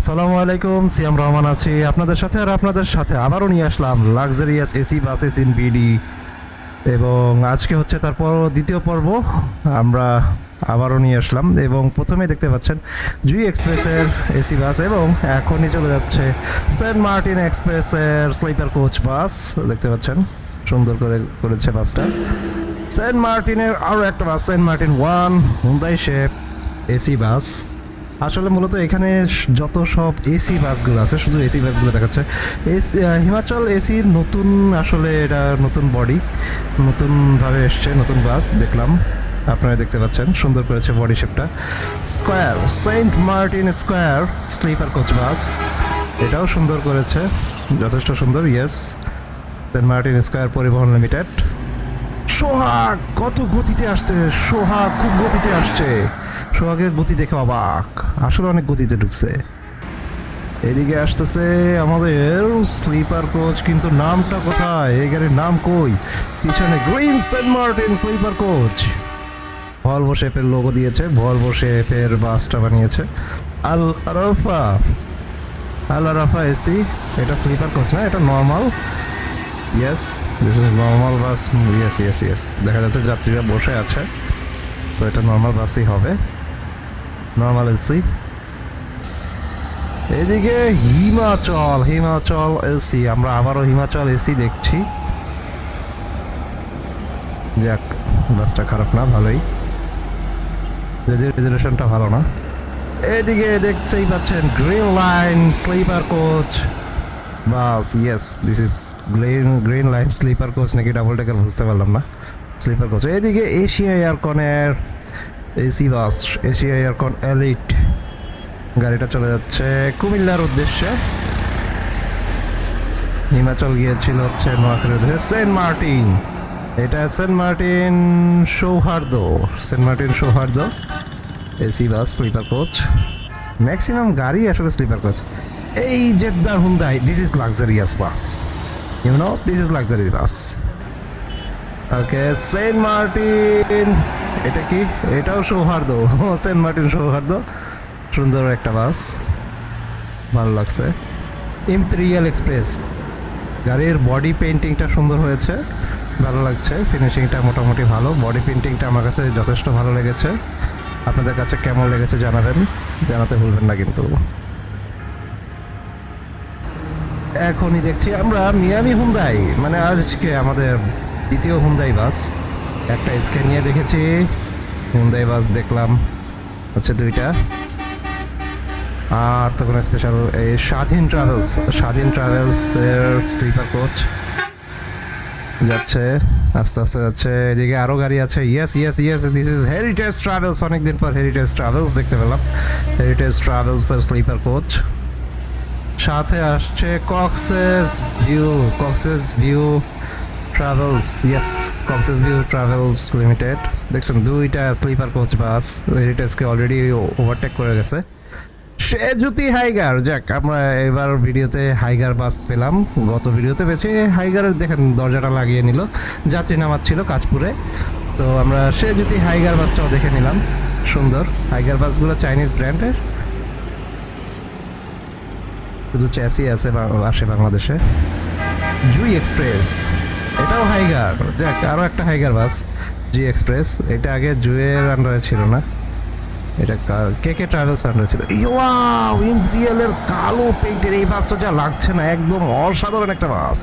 আসসালামু আলাইকুম, সিয়াম রহমান আছি আপনাদের সাথে আর আপনাদের সাথে আবারও নিয়ে আসলাম luxurious AC buses in BD এবং আজকে হচ্ছে তারপর দ্বিতীয় পর্ব, আমরা আবারও নিয়ে আসলাম এবং প্রথমে দেখতে পাচ্ছেন জুই এক্সপ্রেসের এসি বাস এবং এখনই চলে যাচ্ছে সেন্ট মার্টিন এক্সপ্রেসের স্লিপার কোচ বাস দেখতে পাচ্ছেন, সুন্দর করে করেছে বাসটা সেন্ট মার্টিনের আরও একটা bus Saint Martin one Hyundai shape AC bus আসলে মূলত এখানে যত সব এসি বাসগুলো আছে, শুধু এসি বাসগুলো দেখাচ্ছে। এসি হিমাচল এসির নতুন, আসলে এটা নতুন বডি নতুনভাবে এসছে, নতুন বাস, দেখলাম। আপনারা দেখতে পাচ্ছেন, সুন্দর করেছে বডি শেপটা square Saint Martin square sleeper coach bus. এটাও সুন্দর করেছে, যথেষ্ট সুন্দর ইয়েস সেন্ট মার্টিন স্কোয়ার পরিবহন লিমিটেড সোহাগ, কত গতিতে আসছে? সোহাগ খুব গতিতে আসছে। সোহাগের গতি দেখে অবাক। আসলে অনেক গতিতে ঢুকছে। এদিকে আসতেছে আমাদের স্লিপার কোচ, কিন্তু নামটা কোথায়? এই গাড়ির নাম কই? পিছনে green Saint Martin sleeper coach. Volvo শেপের লোগো দিয়েছে, ভলভো শেপের বাসটা বানিয়েছে। আল আরাফা। আল আরাফা এসি। এটা স্লিপার কোচ না? এটা normal. Yes this is normal bus yes yes yes দেখা যাচ্ছে যাত্রীরা বসে আছে। তো এটা নর্মাল বাসই হবে। নর্মাল এসি এদিকে হিমাচল হিমাচল এসি আমরা আবারও হিমাচল এসি দেখছি। যাক বাসটা খারাপ না, ভালোই। রেজারেশনটা ভালো না। এদিকে দেখতেই পাচ্ছেন green line sleeper coach bus yes this is green green line sleeper coach নাকি ডাবল টেকার বুঝতে পারলাম না। স্লিপার কোচ এদিকে Asia এয়ারকনের AC bus Asia aircon elite গাড়িটা চলে যাচ্ছে কুমিল্লার উদ্দেশ্যে। হিমাচল গিয়েছিল হচ্ছে নোয়াখালীর উদ্দেশ্যে। Saint Martin. এটা Saint Martin Souhardya. Saint Martin Souhardya. AC bus sleeper coach maximum গাড়ি আসলে স্লিপার কোচ এই জেদ্দার Hyundai this is luxurious bus you know this is luxury bus okay Saint Martin এটা কি? এটাও সৌহার্দ্য। সেন্ট মার্টিন সৌহার্দ্য। সুন্দর একটা বাস ভালো লাগছে। ইম্পেরিয়াল এক্সপ্রেস গাড়ির বডি পেন্টিংটা সুন্দর হয়েছে। ভালো লাগছে। ফিনিশিংটা মোটামুটি ভালো। বডি পেন্টিংটা আমার কাছে যথেষ্ট ভালো লেগেছে। আপনাদের কাছে কেমন লেগেছে জানাবেন। জানাতে ভুলবেন না কিন্তু। এখনই দেখছি আমরা মিয়ামি হুন্দাই মানে আজকে আমাদের দ্বিতীয় হুন্দাই বাস। একটা স্ক্যানিয়া দেখেছি। হুন্দাই বাস দেখলাম। হচ্ছে দুইটা। আর তখন স্পেশাল এই স্বাধীন ট্রাভেলস স্বাধীন ট্রাভেলস এর স্লিপার কোচ যাচ্ছে। আস্তে আস্তে যাচ্ছে। এদিকে আরও গাড়ি আছে। Yes yes yes this is heritage travels অনেকদিন পর হেরিটেজ ট্রাভেলস দেখতে পেলাম। হেরিটেজ ট্রাভেলস এর স্লিপার কোচ সাথে আসছে Cox's view Cox's view travels yes Cox's view travels limited দেখছেন, দুইটা স্লিপার কোচ বাস হেরিটেজকে অলরেডি ওভারটেক করে গেছে। সে জুতি হাইগার যাক, আমরা এবার ভিডিওতে হাইগার বাস পেলাম। গত ভিডিওতে পেয়েছি হাইগারের দেখেন, দরজাটা লাগিয়ে নিল। যাত্রী নামাচ্ছিল কাজপুরে তো আমরা সে জুতি হাইগার বাসটাও দেখে নিলাম। সুন্দর। হাইগার বাসগুলো চাইনিজ ব্র্যান্ডের শুধু চ্যাসি আছে আসে বাংলাদেশে। জুই এক্সপ্রেস এটাও হাইগার যাক আরও একটা হাইগার বাস জি এক্সপ্রেস এটা আগে জুয়ের আন্ডারে ছিল না। এটা কে কে ট্রাভেলস আন্ডারে ছিল। ওয়াও ইম্পিরিয়ালের কালো পেইন্টের এই বাসটা যা লাগছে না, একদম অসাধারণ একটা বাস